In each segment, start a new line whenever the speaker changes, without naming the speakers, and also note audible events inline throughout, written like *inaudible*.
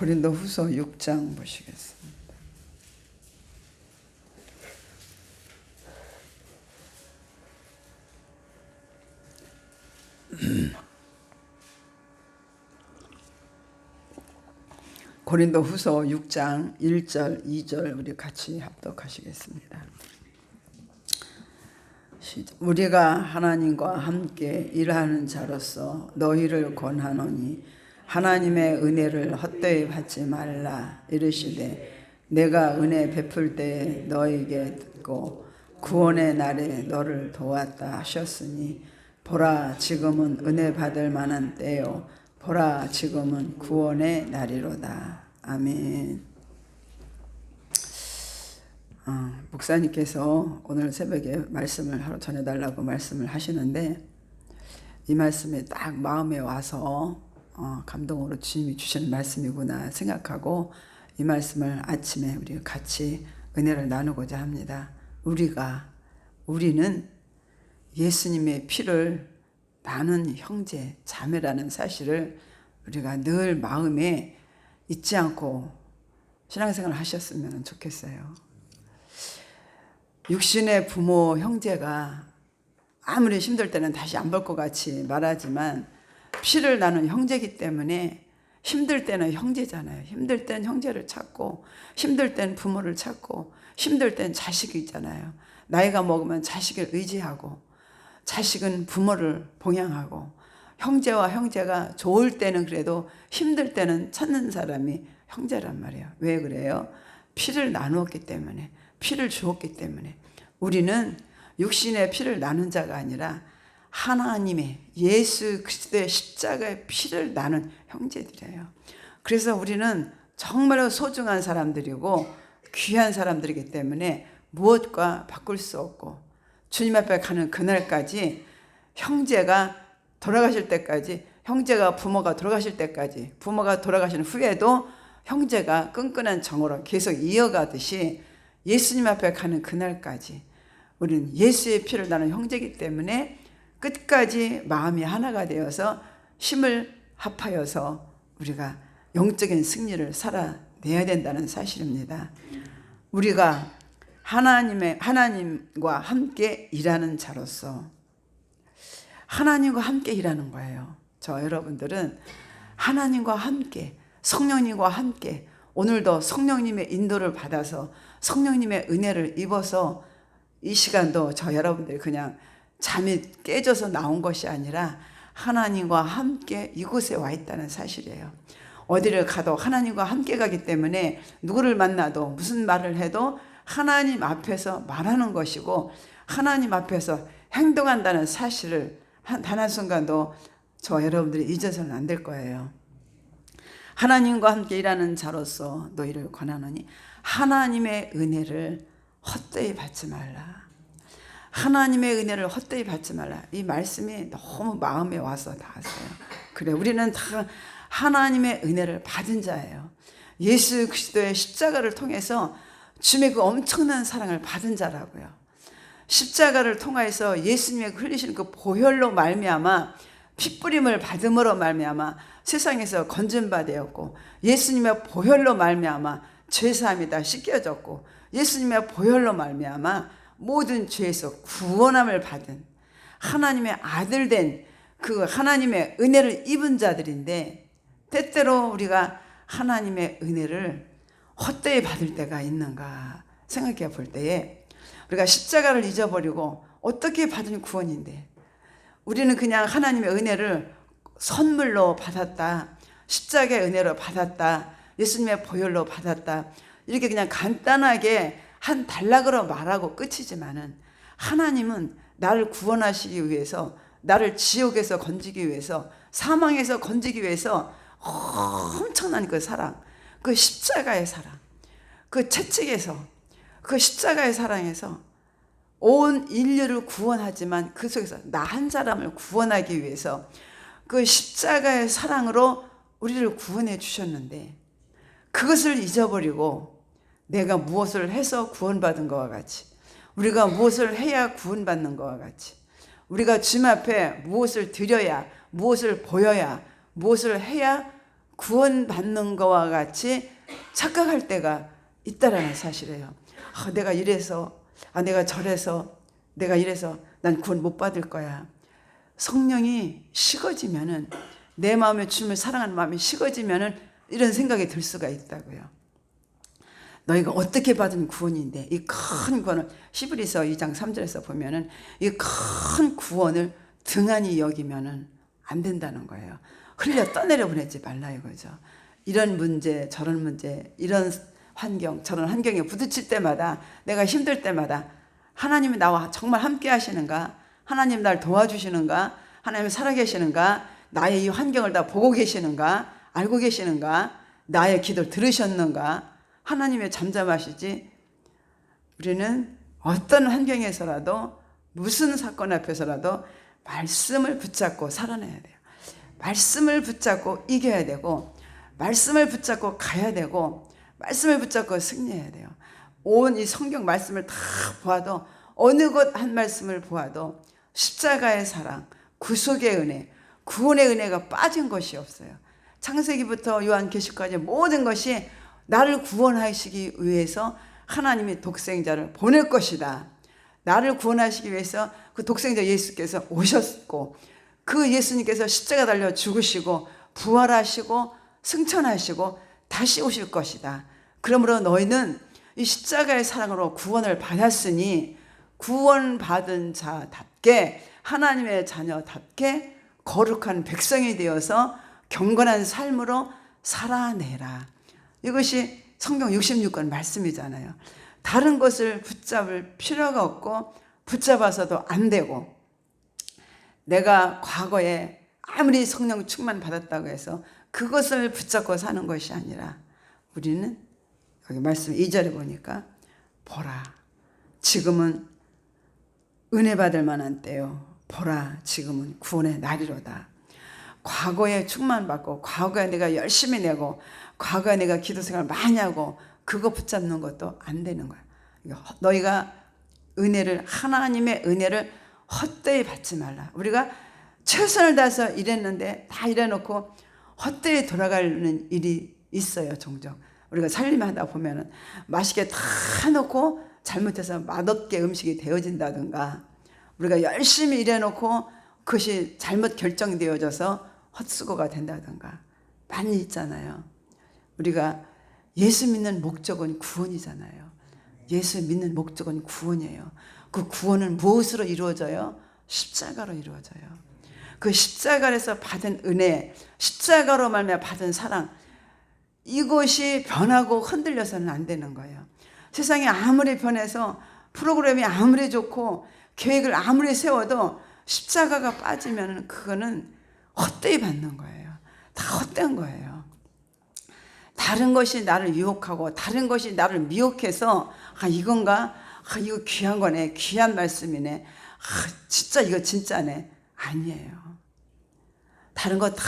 고린도 후서 6장 보시겠습니다. *clears throat* 고린도 후서 6장 1절, 2절 우리 같이 합독하시겠습니다. 우리가 하나님과 함께 일하는 자로서 너희를 권하노니 하나님의 은혜를 헛되이 받지 말라 이르시되 내가 은혜 베풀 때에 너에게 듣고 구원의 날에 너를 도왔다 하셨으니 보라 지금은 은혜 받을 만한 때요 보라 지금은 구원의 날이로다 아멘. 어, 목사님께서 오늘 새벽에 말씀을 하루 전해달라고 말씀을 하시는데 이 말씀이 딱 마음에 와서 어, 감동으로 주님이 주시는 말씀이구나 생각하고 이 말씀을 아침에 우리 같이 은혜를 나누고자 합니다. 우리가 우리는 예수님의 피를 나눈 형제 자매라는 사실을 우리가 늘 마음에 잊지 않고 신앙생활을 하셨으면 좋겠어요. 육신의 부모 형제가 아무리 힘들 때는 다시 안 볼 것 같이 말하지만 피를 나눈 형제기 때문에 힘들 때는 형제잖아요. 힘들 땐 형제를 찾고 힘들 땐 부모를 찾고 힘들 땐 자식이 있잖아요. 나이가 먹으면 자식을 의지하고 자식은 부모를 봉양하고 형제와 형제가 좋을 때는 그래도 힘들 때는 찾는 사람이 형제란 말이에요. 왜 그래요? 피를 나누었기 때문에 피를 주었기 때문에 우리는 육신의 피를 나눈 자가 아니라 하나님의 예수 그리스도의 십자가의 피를 나눈 형제들이에요. 그래서 우리는 정말로 소중한 사람들이고 귀한 사람들이기 때문에 무엇과 바꿀 수 없고 주님 앞에 가는 그날까지 형제가 돌아가실 때까지 형제가 부모가 돌아가실 때까지 부모가 돌아가신 후에도 형제가 끈끈한 정으로 계속 이어가듯이 예수님 앞에 가는 그날까지 우리는 예수의 피를 나는 형제이기 때문에 끝까지 마음이 하나가 되어서 힘을 합하여서 우리가 영적인 승리를 살아내야 된다는 사실입니다. 우리가 하나님의 하나님과 함께 일하는 자로서 하나님과 함께 일하는 거예요. 저 여러분들은 하나님과 함께 성령님과 함께 오늘도 성령님의 인도를 받아서 성령님의 은혜를 입어서 이 시간도 저 여러분들이 그냥 잠이 깨져서 나온 것이 아니라 하나님과 함께 이곳에 와 있다는 사실이에요. 어디를 가도 하나님과 함께 가기 때문에 누구를 만나도 무슨 말을 해도 하나님 앞에서 말하는 것이고 하나님 앞에서 행동한다는 사실을 단 한순간도 저 여러분들이 잊어서는 안 될 거예요. 하나님과 함께 일하는 자로서 너희를 권하노니 하나님의 은혜를 헛되이 받지 말라. 하나님의 은혜를 헛되이 받지 말라. 이 말씀이 너무 마음에 와서 닿았어요. 그래, 우리는 다 하나님의 은혜를 받은 자예요. 예수 그리스도의 십자가를 통해서 주님의 그 엄청난 사랑을 받은 자라고요. 십자가를 통하여서 예수님의 흘리시는 그 보혈로 말미암아 핏부림을 받음으로 말미암아 세상에서 건진 바 되었고 예수님의 보혈로 말미암아 죄 사함이 다 씻겨졌고 예수님의 보혈로 말미암아 모든 죄에서 구원함을 받은 하나님의 아들 된 그 하나님의 은혜를 입은 자들인데 때때로 우리가 하나님의 은혜를 헛되이 받을 때가 있는가 생각해 볼 때에 우리가 십자가를 잊어버리고 어떻게 받은 구원인데 우리는 그냥 하나님의 은혜를 선물로 받았다. 십자가의 은혜로 받았다. 예수님의 보혈로 받았다. 이렇게 그냥 간단하게 한 단락으로 말하고 끝이지만은 하나님은 나를 구원하시기 위해서 나를 지옥에서 건지기 위해서 사망에서 건지기 위해서 엄청난 그 사랑, 그 십자가의 사랑, 그 채찍에서 그 십자가의 사랑에서 온 인류를 구원하지만 그 속에서 나 한 사람을 구원하기 위해서 그 십자가의 사랑으로 우리를 구원해 주셨는데 그것을 잊어버리고 내가 무엇을 해서 구원받은 것과 같이 우리가 무엇을 해야 구원받는 것과 같이 우리가 주님 앞에 무엇을 드려야 무엇을 보여야 무엇을 해야 구원받는 거와 같이 착각할 때가 있다라는 사실이에요. 아, 내가 이래서, 아, 내가 저래서, 내가 이래서 난 구원 못 받을 거야. 성령이 식어지면은 내 마음에 주님을 사랑하는 마음이 식어지면은 이런 생각이 들 수가 있다고요. 너희가 어떻게 받은 구원인데 이 큰 구원을 시브리서 2장 3절에서 보면은 이 큰 구원을 등한히 여기면은 안 된다는 거예요. 흘려 떠내려 보내지 말라 이거죠. 이런 문제, 저런 문제, 이런 환경, 저런 환경에 부딪힐 때마다 내가 힘들 때마다 하나님이 나와 정말 함께 하시는가? 하나님 날 도와주시는가? 하나님 살아계시는가? 나의 이 환경을 다 보고 계시는가? 알고 계시는가? 나의 기도를 들으셨는가? 하나님의 잠잠하시지? 우리는 어떤 환경에서라도 무슨 사건 앞에서라도 말씀을 붙잡고 살아내야 돼요. 말씀을 붙잡고 이겨야 되고 말씀을 붙잡고 가야 되고 말씀을 붙잡고 승리해야 돼요. 온 이 성경 말씀을 다 보아도 어느 것한 말씀을 보아도 십자가의 사랑, 구속의 은혜, 구원의 은혜가 빠진 것이 없어요. 창세기부터 요한계시까지 모든 것이 나를 구원하시기 위해서 하나님이 독생자를 보낼 것이다. 나를 구원하시기 위해서 그 독생자 예수께서 오셨고 그 예수님께서 십자가 달려 죽으시고 부활하시고 승천하시고 다시 오실 것이다. 그러므로 너희는 이 십자가의 사랑으로 구원을 받았으니 구원받은 자답게 하나님의 자녀답게 거룩한 백성이 되어서 경건한 삶으로 살아내라. 이것이 성경 66권 말씀이잖아요. 다른 것을 붙잡을 필요가 없고 붙잡아서도 안 되고 내가 과거에 아무리 성령 충만 받았다고 해서 그것을 붙잡고 사는 것이 아니라 우리는 여기 말씀 2절에 보니까 보라 지금은 은혜 받을 만한 때요 보라 지금은 구원의 날이로다 과거에 충만받고 과거에 내가 열심히 내고 과거에 내가 기도 생활 많이 하고 그거 붙잡는 것도 안 되는 거야 너희가 은혜를 하나님의 은혜를 헛되이 받지 말라. 우리가 최선을 다해서 일했는데 다 일해놓고 헛되이 돌아가는 일이 있어요 종종. 우리가 살림하다 보면은 맛있게 다 놓고 잘못해서 맛없게 음식이 되어진다든가 우리가 열심히 일해놓고 그것이 잘못 결정되어져서 헛수고가 된다든가 많이 있잖아요. 우리가 예수 믿는 목적은 구원이잖아요. 예수 믿는 목적은 구원이에요. 그 구원은 무엇으로 이루어져요? 십자가로 이루어져요. 그 십자가에서 받은 은혜, 십자가로 말미암아 받은 사랑, 이것이 변하고 흔들려서는 안 되는 거예요. 세상이 아무리 변해서 프로그램이 아무리 좋고 계획을 아무리 세워도 십자가가 빠지면 그거는 헛되이 받는 거예요. 다 헛된 거예요. 다른 것이 나를 유혹하고 다른 것이 나를 미혹해서 아 이건가? 아 이거 귀한 거네. 귀한 말씀이네. 아 진짜 이거 진짜네. 아니에요. 다른 거 다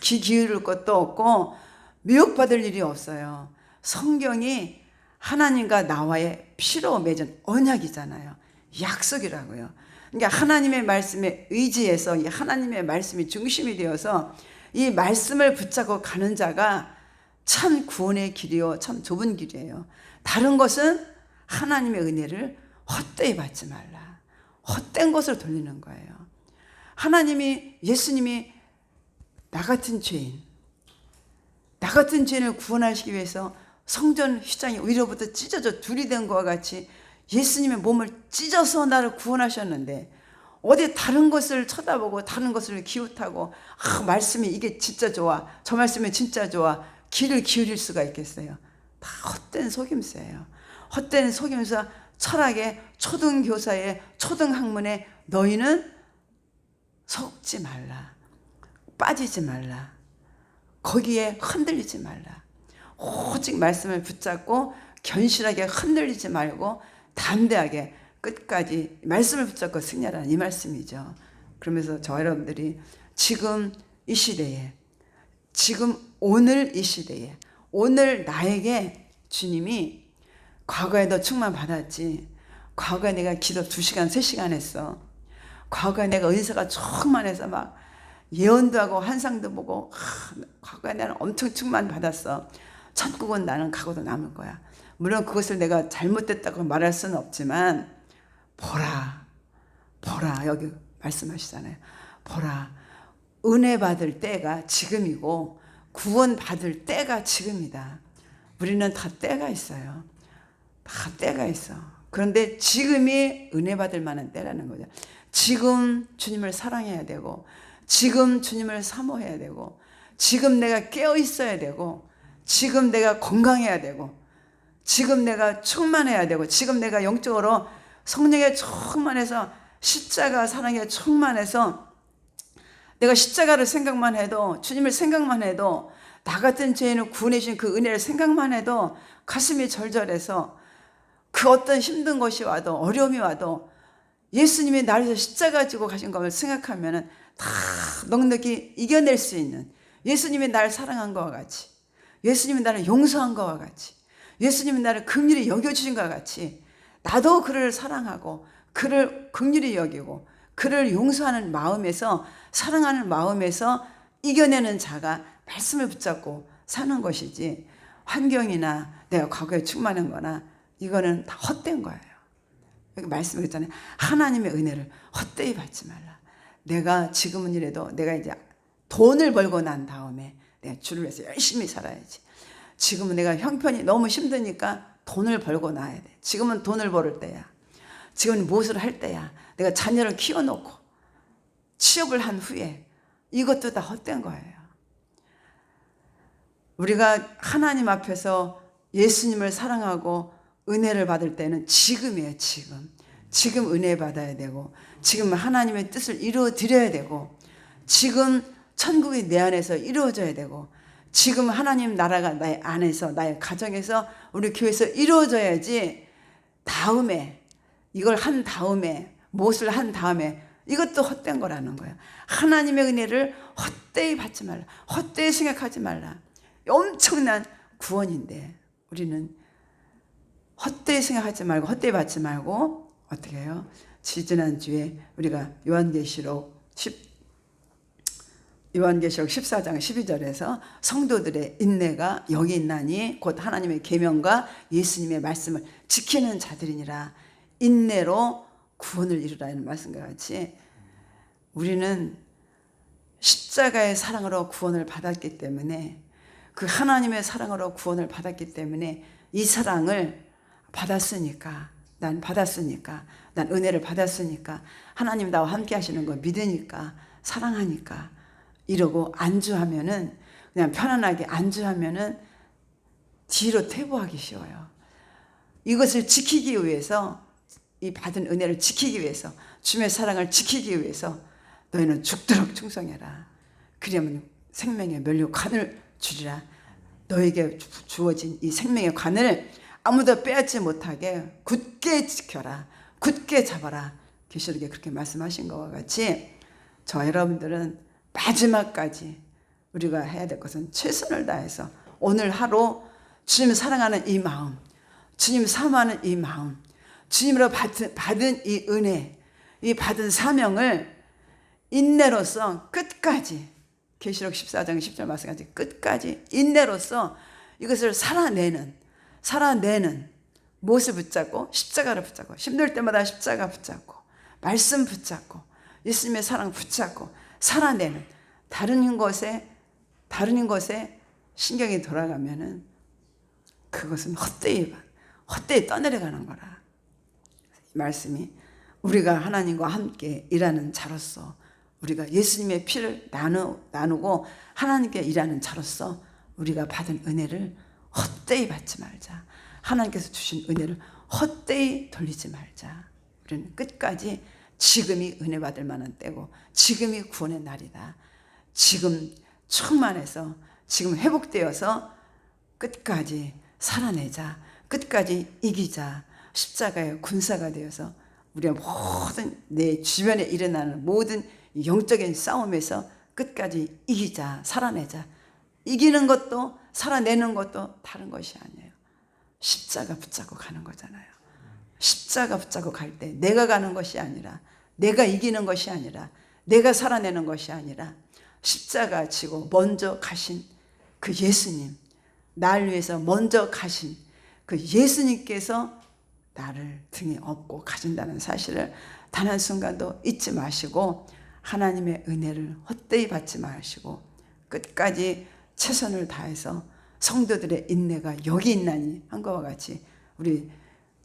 귀 기울일 것도 없고 미혹받을 일이 없어요. 성경이 하나님과 나와의 피로 맺은 언약이잖아요. 약속이라고요. 그러니까 하나님의 말씀에 의지해서 이 하나님의 말씀이 중심이 되어서 이 말씀을 붙잡고 가는 자가 참 구원의 길이요. 참 좁은 길이에요. 다른 것은 하나님의 은혜를 헛되이 받지 말라. 헛된 것을 돌리는 거예요. 하나님이, 예수님이 나 같은 죄인, 나 같은 죄인을 구원하시기 위해서 성전 휘장이 위로부터 찢어져 둘이 된 것과 같이 예수님의 몸을 찢어서 나를 구원하셨는데 어디 다른 것을 쳐다보고 다른 것을 기웃하고 아 말씀이 이게 진짜 좋아 저 말씀이 진짜 좋아 귀를 기울일 수가 있겠어요? 다 헛된 속임수예요. 헛된 속임수 철학의 초등교사의 초등학문에 너희는 속지 말라 빠지지 말라 거기에 흔들리지 말라. 오직 말씀을 붙잡고 견실하게 흔들리지 말고 담대하게 끝까지 말씀을 붙잡고 승리하라는 이 말씀이죠. 그러면서 저 여러분들이 지금 이 시대에 지금 오늘 이 시대에 오늘 나에게 주님이 과거에 너 충만 받았지. 과거에 내가 기도 2시간, 3시간 했어. 과거에 내가 은사가 충만해서 막 예언도 하고 환상도 보고 하, 과거에 나는 엄청 충만 받았어. 천국은 나는 가고도 남을 거야. 물론 그것을 내가 잘못됐다고 말할 수는 없지만 보라, 보라 여기 말씀하시잖아요. 보라, 은혜 받을 때가 지금이고 구원 받을 때가 지금이다. 우리는 다 때가 있어요. 다 때가 있어. 그런데 지금이 은혜 받을 만한 때라는 거죠. 지금 주님을 사랑해야 되고, 지금 주님을 사모해야 되고, 지금 내가 깨어 있어야 되고, 지금 내가 건강해야 되고, 지금 내가 충만해야 되고, 지금 내가 영적으로 성령에 충만해서 십자가 사랑에 충만해서 내가 십자가를 생각만 해도 주님을 생각만 해도 나 같은 죄인을 구원해 주신 그 은혜를 생각만 해도 가슴이 절절해서 그 어떤 힘든 것이 와도 어려움이 와도 예수님이 나를 십자가 지고 가신 것을 생각하면은 다 넉넉히 이겨낼 수 있는 예수님이 나를 사랑한 것과 같이 예수님이 나를 용서한 것과 같이 예수님이 나를 긍휼히 여겨주신 것과 같이 나도 그를 사랑하고 그를 긍휼히 여기고 그를 용서하는 마음에서 사랑하는 마음에서 이겨내는 자가 말씀을 붙잡고 사는 것이지 환경이나 내가 과거에 충만한 거나 이거는 다 헛된 거예요. 여기 말씀했잖아요. 하나님의 은혜를 헛되이 받지 말라. 내가 지금은 이래도 내가 이제 돈을 벌고 난 다음에 내가 주를 위해서 열심히 살아야지. 지금은 내가 형편이 너무 힘드니까 돈을 벌고 나야 돼. 지금은 돈을 벌을 때야. 지금은 무엇을 할 때야. 내가 자녀를 키워놓고 취업을 한 후에 이것도 다 헛된 거예요. 우리가 하나님 앞에서 예수님을 사랑하고 은혜를 받을 때는 지금이에요, 지금. 지금 은혜 받아야 되고, 지금 하나님의 뜻을 이루어 드려야 되고, 지금 천국이 내 안에서 이루어져야 되고, 지금 하나님 나라가 나의 안에서, 나의 가정에서, 우리 교회에서 이루어져야지, 다음에, 이걸 한 다음에, 무엇을 한 다음에, 이것도 헛된 거라는 거예요. 하나님의 은혜를 헛되이 받지 말라. 헛되이 생각하지 말라. 엄청난 구원인데, 우리는 헛되이 생각하지 말고 헛되이 받지 말고 어떻게 해요? 지지난주에 우리가 요한계시록 10 요한계시록 14장 12절에서 성도들의 인내가 여기 있나니 곧 하나님의 계명과 예수님의 말씀을 지키는 자들이니라. 인내로 구원을 이루라는 말씀과 같이 우리는 십자가의 사랑으로 구원을 받았기 때문에 그 하나님의 사랑으로 구원을 받았기 때문에 이 사랑을 받았으니까 난 받았으니까 난 은혜를 받았으니까 하나님 나와 함께 하시는 거 믿으니까 사랑하니까 이러고 안주하면은 그냥 편안하게 안주하면은 뒤로 퇴보하기 쉬워요. 이것을 지키기 위해서 이 받은 은혜를 지키기 위해서 주님의 사랑을 지키기 위해서 너희는 죽도록 충성해라. 그러면 생명의 멸류 관을 주리라. 너에게 주어진 이 생명의 관을 아무도 빼앗지 못하게 굳게 지켜라. 굳게 잡아라. 계시록에 그렇게 말씀하신 것과 같이 저 여러분들은 마지막까지 우리가 해야 될 것은 최선을 다해서 오늘 하루 주님 사랑하는 이 마음, 주님 사모하는 이 마음, 주님으로 받은, 받은 이 은혜, 이 받은 사명을 인내로서 끝까지 계시록 14장 10절 말씀까지 끝까지 인내로서 이것을 살아내는 살아내는 무엇을 붙잡고 십자가를 붙잡고 힘들 때마다 십자가 붙잡고 말씀 붙잡고 예수님의 사랑 붙잡고 살아내는 다른 것에 다른 것에 신경이 돌아가면은 그것은 헛되이 헛되이 떠내려가는 거라. 이 말씀이 우리가 하나님과 함께 일하는 자로서 우리가 예수님의 피를 나누, 나누고 하나님께 일하는 자로서 우리가 받은 은혜를 헛되이 받지 말자. 하나님께서 주신 은혜를 헛되이 돌리지 말자. 우리는 끝까지 지금이 은혜 받을 만한 때고 지금이 구원의 날이다. 지금 충만해서 지금 회복되어서 끝까지 살아내자. 끝까지 이기자. 십자가의 군사가 되어서 우리가 모든 내 주변에 일어나는 모든 영적인 싸움에서 끝까지 이기자. 살아내자. 이기는 것도 살아내는 것도 다른 것이 아니에요. 십자가 붙잡고 가는 거잖아요. 십자가 붙잡고 갈 때 내가 가는 것이 아니라 내가 이기는 것이 아니라 내가 살아내는 것이 아니라 십자가 지고 먼저 가신 그 예수님, 날 위해서 먼저 가신 그 예수님께서 나를 등에 업고 가진다는 사실을 단 한 순간도 잊지 마시고 하나님의 은혜를 헛되이 받지 마시고 끝까지 최선을 다해서 성도들의 인내가 여기 있나니 한 것과 같이 우리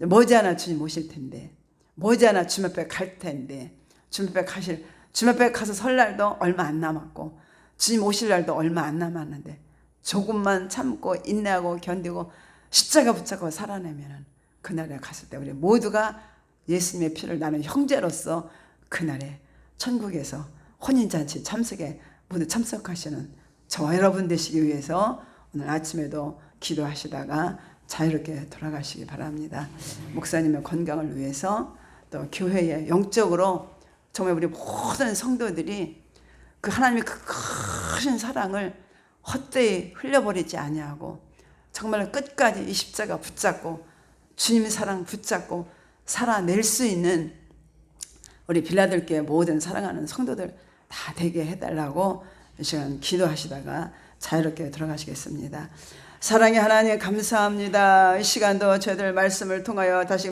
머지않아 주님 오실 텐데 머지않아 주님 앞에 갈 텐데 주님 앞에 가실 주님 앞에 가서 설 날도 얼마 안 남았고 주님 오실 날도 얼마 안 남았는데 조금만 참고 인내하고 견디고 십자가 붙잡고 살아내면은 그날에 갔을 때 우리 모두가 예수님의 피를 나는 형제로서 그날에 천국에서 혼인잔치 참석에 모두 참석하시는 저와 여러분 되시기 위해서 오늘 아침에도 기도하시다가 자유롭게 돌아가시기 바랍니다. 목사님의 건강을 위해서 또 교회에 영적으로 정말 우리 모든 성도들이 그 하나님의 그 크신 사랑을 헛되이 흘려버리지 아니하고 정말 끝까지 이 십자가 붙잡고 주님의 사랑 붙잡고 살아낼 수 있는 우리 빌라들교회 모든 사랑하는 성도들 다 되게 해달라고 이 시간 기도하시다가 자유롭게 들어가시겠습니다. 사랑의 하나님 감사합니다. 이 시간도 저희들 말씀을 통하여 다시